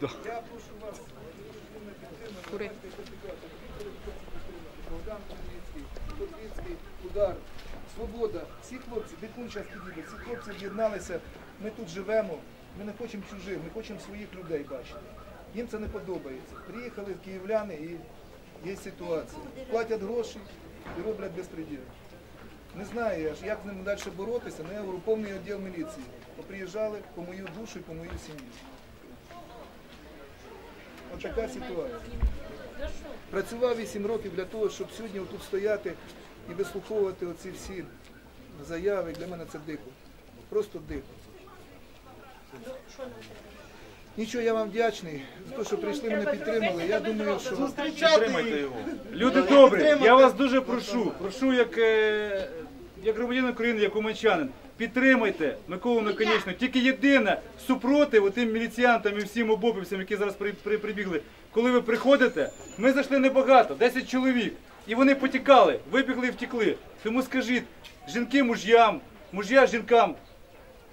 Я прошу вас, Кури. Богдан Хмельницький, Котвіцький, Удар, Свобода. Всі хлопці, Дикун час підійде, всі хлопці об'єдналися. Ми тут живемо, ми не хочемо чужих, ми хочемо своїх людей бачити. Їм це не подобається. Приїхали київляни і є ситуація. Платять гроші і роблять безпреділ. Не знаю я ж, як з ними далі боротися, але я говорю, повний відділ міліції. Поприїжджали по мою душу і по мою сім'ю. Така ситуація. Працював 8 років для того, щоб сьогодні тут стояти і вислуховувати оці всі заяви. Для мене це дико. Просто дико. Нічого, я вам вдячний за те, що прийшли, мене підтримали. Я думаю, що Підтримайте його. Люди добрі, я вас дуже прошу, прошу як, е, як громадянин України, як уманчанин, підтримайте Миколу Наконечного. Тільки єдине супротив тим міліціянтам і всім обопівцям, які зараз при, при- прибігли. Коли ви приходите, ми зайшли небагато, 10 чоловік, і вони потікали, вибігли і втекли. Тому скажіть, жінки муж'ям, муж'я жінкам,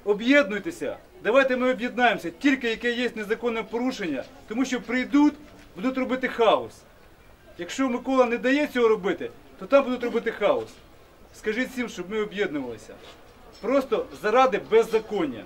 об'єднуйтеся. Давайте ми об'єднаємося, тільки яке є незаконне порушення, тому що прийдуть, будуть робити хаос. Якщо Микола не дає цього робити, то там будуть робити хаос. Скажіть всім, щоб ми об'єднувалися. Просто заради беззаконня.